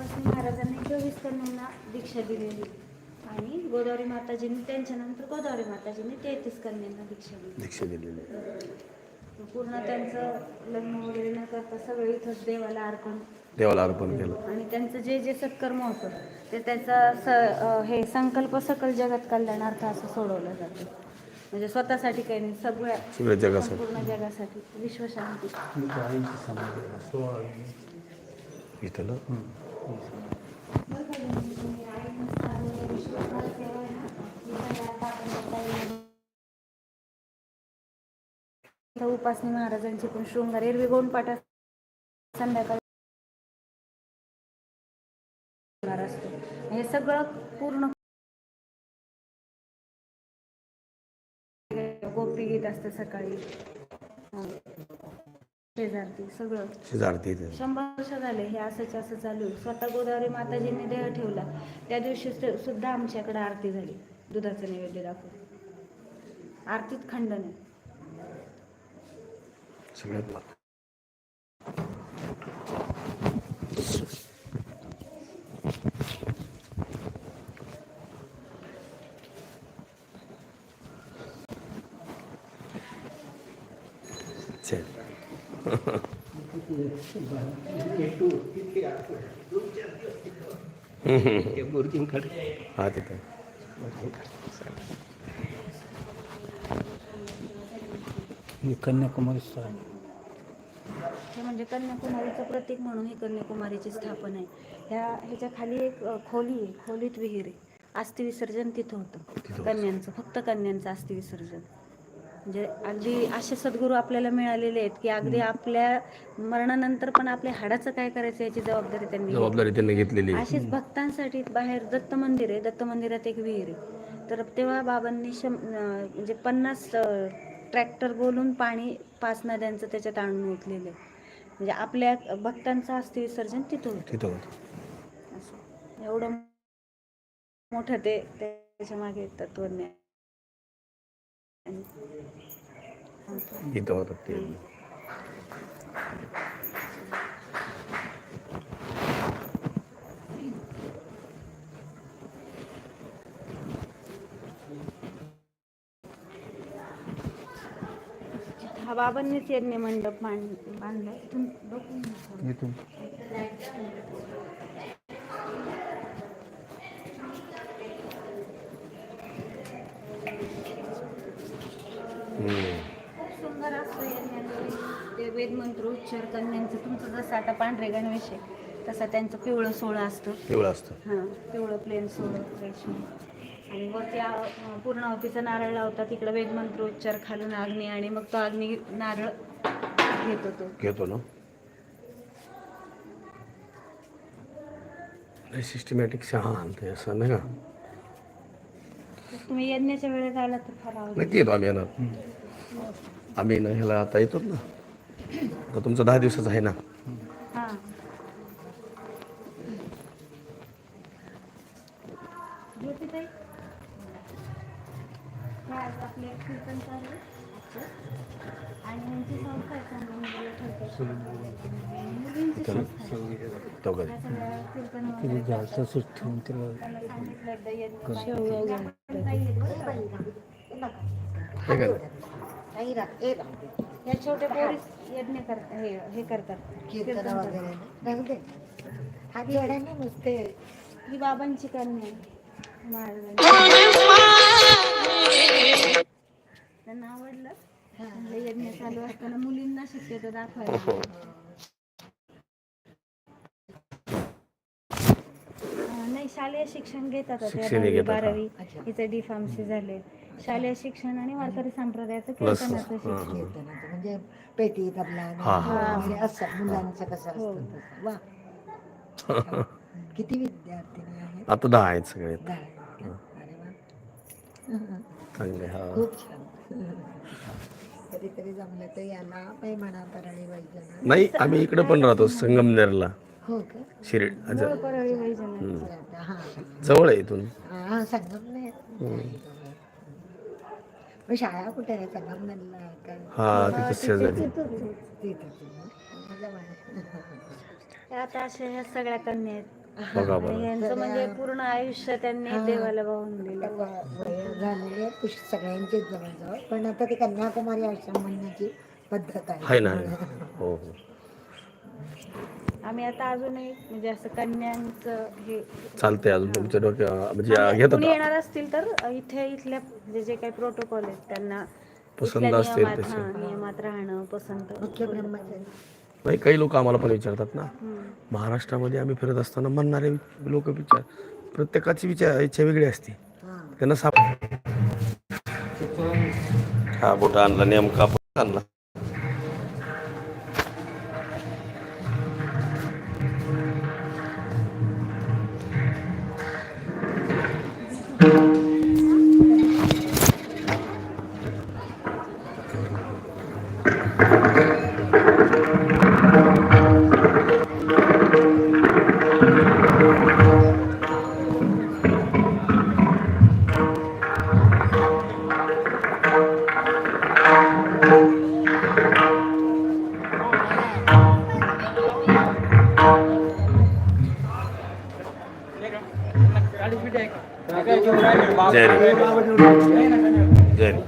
उपासनी महाराजांनी चोवीस कन्यांना दीक्षा दिलेली. आणि गोदावरी माताजींनी त्यांच्यानंतर गोदावरी माताजींनी तेहतीस कन्यांना दीक्षा दिली. दीक्षा दिलेली. पूर्ण त्यांचं लग्न वगैरे न करता सगळं इथंच देवाला अर्पण देवाला अर्पण केलं. आणि त्यांचं जे जे सत्कर्म होतं ते त्याचा स हे संकल्प सकल जगात कल्याणार्थ असं सोडवलं जातं. म्हणजे स्वतःसाठी काही नाही सगळ्या सगळ्या जगासाठी. पूर्ण जगासाठी विश्वशांती. उपासनी महाराजांची पण शृंगार एरवी गोंडपाठा संध्याकाळी शृंगार असतो. हे सगळं पूर्ण गोपी गीत असतं सकाळी. शेजारती सगळं. शेजारती शंभर वर्ष झाले हे असंच असं चालू. आहे. स्वतः गोदावरी माताजींनी देह ठेवला. त्या दिवशी सु- सुद्धा आमच्याकडे आरती झाली. दुधाचं नैवेद्य दाखवून. आरतीत खंड नाही. सगळ्यात चल. हा तिथं हे कन्याकुमारी आहे. हे म्हणजे कन्याकुमारीचं प्रतीक म्हणून ही कन्याकुमारीची स्थापना आहे. ह्या ह्याच्या खाली एक अ, खोली आहे. खोलीत विहीर आहे. अस्थि विसर्जन तिथं होतं. कन्यांचं फक्त कन्यांचं अस्थि विसर्जन. म्हणजे अगदी असे सद्गुरू आपल्याला मिळालेले आहेत की अगदी आपल्या मरणानंतर पण आपल्या हाडाचं काय करायचं याची जबाबदारी त्यांनी. जबाबदारी त्यांनी घेतलेली. अशीच भक्तांसाठी बाहेर दत्त मंदिर आहे. दत्त मंदिरात एक विहीर आहे. तर तेव्हा बाबांनी शं म्हणजे पन्नास ट्रॅक्टर बोलून पाणी पाच नद्यांचं त्याच्यात आणून ओतलेलं आहे. म्हणजे आपल्या भक्तांचं अस्थि विसर्जन तिथं होतं. तिथं होतं. असं. एवढं मोठं ते त्याच्यामागे तत्वज्ञान हा बाबांनीच यज्ञ मंडप बांध बांधला इथून बघून घ्या. इथून हम्म. खूप सुंदर असतं यज्ञाचं. ते वेद मंत्र उच्चार कन्यांचं तुमचं जसं आता पांढरे गणवेश आहे तसं त्यांचं पिवळं सोळं असतं. एवढं असतं. हां पिवळं प्लेन सोळं रेशमी. आणि वरती आ- पूर्णावतीचा नारळ लावतात तिकडं वेद मंत्र उच्चार खालून अग्नी आणि मग तो अग्नी नारळ घेतो तो. घेतो ना. सिस्टमॅटिक शांत आहे असं नाही का? तुम्ही यज्ञाच्या वेळेत आला तर फार आवडेल. नक्की येतो आम्ही येणार. आम्ही ना ह्याला आता येतो ना. आता तुमचं दहा दिवसाचं आहे ना? चालू आहे. या हे छोटे पोरीस यज्ञ करतात हे हे करतात. कीर्तन कीर्तन करतात. वगैरे. राहू दे. हा येड्याने नुसते ही बाबांची कन्या आहे. महाराजांची. त्यांना आवडलं. म्हणलं यज्ञ चालू असताना मुलींना शक्यतो दाखवायला. अं, नाही शालेय शिक्षण घेतात आता. शिक्षण दहावी, घेतात, हा. बारावी हिचं डी फार्मसी झाले. शालेय शिक्षण आणि वारकरी संप्रदायाचं कीर्तनाचं शिक्षण कीर्तनाचं म्हणजे पेटी तबला हा, हा. वगैरे असं मुलांचं कसं हो. असतं तसं. वा. किती विद्यार्थिनी आहेत? आता दहा आहेत सगळे. दहा आहेत. का? अरे वा. चांगले हा. खूप छान. कधीतरी जमलं तर याला परळी नाही आम्ही इकडे पण राहतो संगमनेरला. हो का? शिर्ड अच्छा मूळ परळी वैजनाथ. हा जवळ आहे इथून. हा संगमनेर. मग शाळा कुठे आहे? संगमनेरला आहे का? हा तिथं शेजारी आता अशा ह्या सगळ्या कन्या आहेत. बघा आणि बरं. यांचं म्हणजे पूर्ण आयुष्य त्यांनी देवाला वाहून दिलं. वय झालेले सगळ्यांचेच जवळजवळ. पण आता ते कन्याकुमारी आश्रम म्हणण्याची पद्धत आहे. आहे ना. हो हो. आम्ही आता अजूनही म्हणजे असं कन्यांचं हे चालतंय अजून तुमच्या डोक्या म्हणजे आणि घेतात कोणी येणार असतील तर इथे इथल्या म्हणजे जे काही प्रोटोकॉल आहेत त्यांना पसंत इथल्या असतील नियमात तसे. हा, नियमात राहणं पसंत. नाही काही लोक आम्हाला पण विचारतात ना. हम्म. महाराष्ट्रामध्ये आम्ही फिरत असताना म्हणणारे लोक विचार प्रत्येकाची विचार इच्छा वेगळी असते. त्यांना साप हा बोटा आणला नेमका बोटा आणला. சரி. சரி.